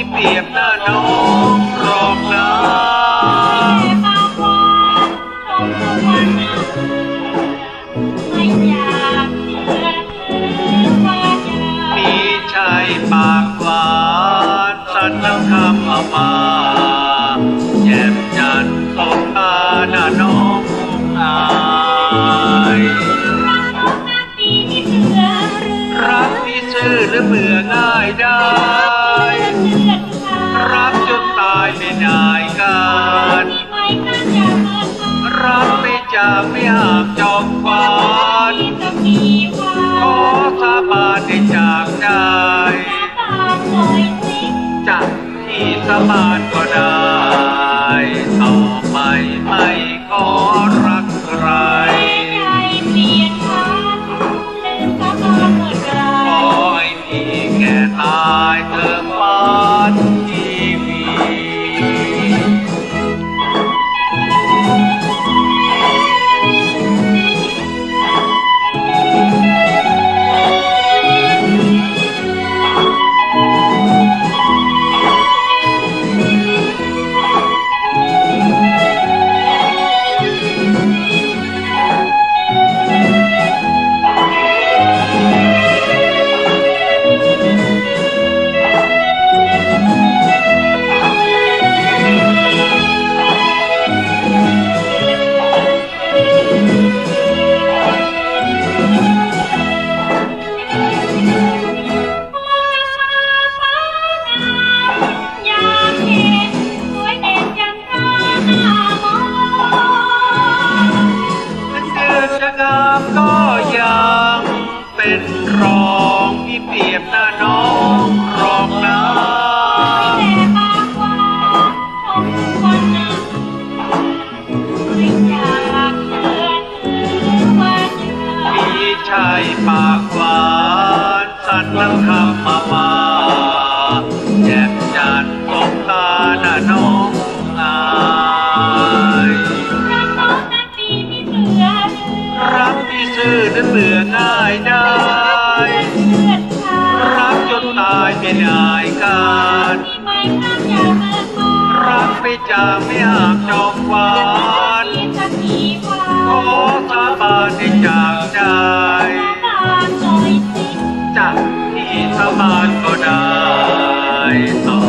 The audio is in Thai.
ที่เปียกหน้าน้องรอกน้ำมีชายปากหวานสันน้ำคำอมาแย้มจันทร์ตกตาหน้าน้องอายรักที่ซื่อหรือเบื่อง่ายได้ บานก็ได้ต่อไปไม่ ชายปากหวานสันลังคำมามาแจ่มจันทร์สบตาหน้าน้องอายรักน้องนั้นดีที่เสือรักพี่ซื่อนั้นเบื่อง่ายได้รักจนตายไม่ได้การที่ไม่ข้าย่าเมินรักไม่จางไม่อาบจอมหวานขอสาบานให้จาก come on, for night.